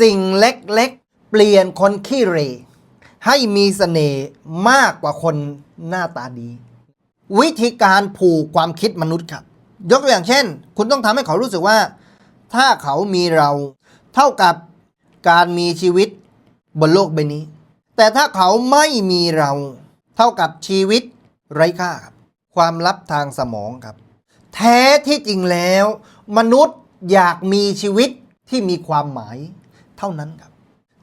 สิ่งเล็กๆ เปลี่ยนคนขี้เรให้มีเสน่ห์มากกว่าคนหน้าตาดี วิธีการผูกความคิดมนุษย์ครับ ยกตัวอย่างเช่น คุณต้องทำให้เขารู้สึกว่า ถ้าเขามีเราเท่ากับการมีชีวิตบนโลกใบนี้ แต่ถ้าเขาไม่มีเรา เท่ากับชีวิตไร้ค่าครับ ความลับทางสมองครับ แท้ที่จริงแล้ว มนุษย์อยากมีชีวิตที่มีความหมาย เท่านั้นครับ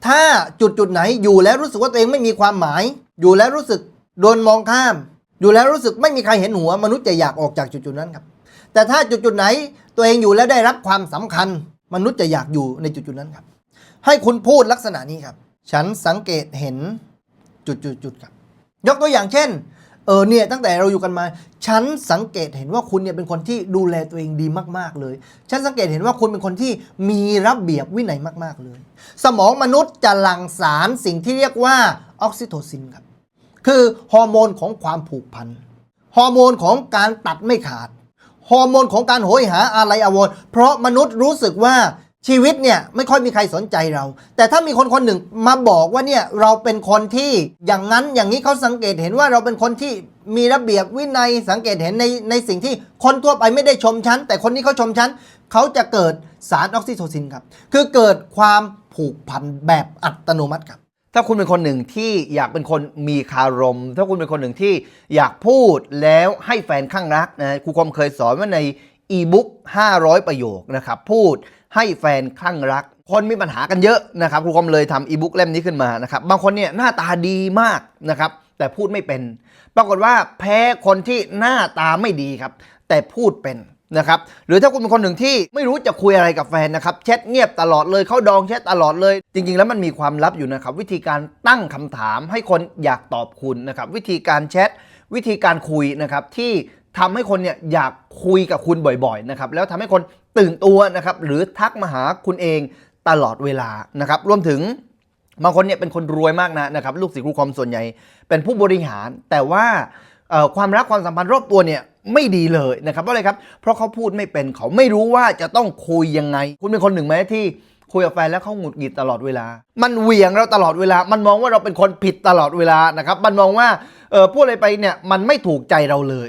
ถ้าจุดจุดไหนอยู่แล้วรู้สึกว่าตัวเองไม่มีความหมาย อยู่แล้วรู้สึกโดนมองข้าม อยู่แล้วรู้สึกไม่มีใครเห็นหัว มนุษย์จะอยากออกจากจุดจุดนั้นครับ แต่ถ้าจุดจุดไหนตัวเองอยู่แล้วได้รับความสำคัญ มนุษย์จะอยากอยู่ในจุดจุดนั้นครับ ให้คุณพูดลักษณะนี้ครับ ฉันสังเกตเห็นจุดจุดจุดครับ ยกตัวอย่างเช่น ออเนี่ยตั้งแต่เราอยู่กันมา ฉันสังเกตเห็นว่าคุณเนี่ยเป็นคนที่ดูแลตัวเองดีมากๆเลย ฉันสังเกตเห็นว่าคุณเป็นคนที่มีระเบียบวินัยมาก ๆเลย สมองมนุษย์จะหลั่งสารสิ่งที่เรียกว่าออกซิโทซินครับคือฮอร์โมนของความผูกพันฮอร์โมนของการตัดไม่ขาดฮอร์โมนของการโหยหาอะไรอาวรเพราะมนุษย์รู้สึกว่า ชีวิตเนี่ยไม่ค่อยมีใครสนใจเรา แต่ถ้ามีคนคนหนึ่งมาบอกว่าเนี่ยเราเป็นคนที่อย่างนั้นอย่างนี้เขาสังเกตเห็นว่าเราเป็นคนที่มีระเบียบวินัยสังเกตเห็นในในสิ่งที่คนทั่วไปไม่ได้ชมฉัน แต่คนนี้เขาชมฉันเขาจะเกิดสารออกซิโทซินครับ คือเกิดความผูกพันแบบอัตโนมัติครับ ถ้าคุณเป็นคนหนึ่งที่อยากเป็นคนมีคารม ถ้าคุณเป็นคนหนึ่งที่อยากพูดแล้วให้แฟนข้างรักนะครูคมเคยสอนว่าในอีบุ๊ก500 ประโยคนะครับพูด ให้แฟนข้างรัก คนมีปัญหากันเยอะนะครับครูคมเลยทำอีบุ๊กเล่มนี้ขึ้นมานะครับบางคนเนี่ยหน้าตาดีมากนะครับแต่พูดไม่เป็น ปรากฏว่าแพ้คนที่หน้าตาไม่ดีครับ แต่พูดเป็นนะครับหรือถ้าคุณเป็นคนหนึ่งที่ไม่รู้จะคุยอะไรกับแฟนนะครับแชทเงียบตลอดเลยเข้าดองแชทตลอดเลย จริง ๆ แล้วมันมีความลับอยู่นะครับ วิธีการตั้งคำถามให้คนอยากตอบคุณนะครับ วิธีการแชทวิธีการคุยนะครับที่ ทำให้คนเนี่ยอยากคุยกับคุณบ่อยๆนะครับแล้วทำให้คนตื่นตัวนะครับหรือทักมาหาคุณเองตลอดเวลานะครับรวมถึงบางคนเนี่ยเป็นคนรวยมากนะนะครับลูกศิษย์ครูคอมส่วนใหญ่ เป็นผู้บริหาร แต่ว่าความรักความสัมพันธ์รอบตัวเนี่ยไม่ดีเลยนะครับเพราะอะไรครับ เพราะเขาพูดไม่เป็นเขาไม่รู้ว่าจะต้องคุยยังไง คุณเป็นคนหนึ่งไหมที่คุยกับแฟนแล้วเขาหงุดหงิดตลอดเวลา มันเหวี่ยงเราตลอดเวลา มันมองว่าเราเป็นคนผิดตลอดเวลานะครับ มันมองว่าเออพูดอะไรไปเนี่ยมันไม่ถูกใจเราเลย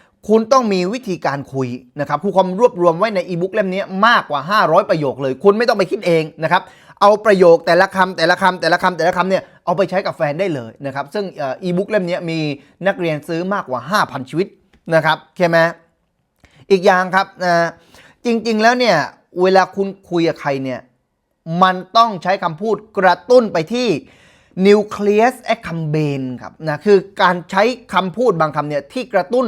คุณต้องมีวิธีการคุยนะครับครูคอมรวบรวมไว้ในอีบุ๊กเล่มนี้มากกว่า 500 ประโยคเลย คุณไม่ต้องไปคิดเองนะครับเอาประโยคแต่ละคำแต่ละคำแต่ละคำแต่ละคำเนี่ยเอาไปใช้กับแฟนได้เลยนะครับซึ่งอีบุ๊กเล่มนี้มีนักเรียนซื้อมากกว่า 5,000 ชีวิตนะครับใช่ไหมอีกอย่างครับนะจริงๆแล้วเนี่ยเวลาคุณคุยกับใครเนี่ยมันต้องใช้คำพูดกระตุ้นไปที่ nucleus accumbens ครับนะคือการใช้คำพูดบางคำเนี่ยที่กระตุ้น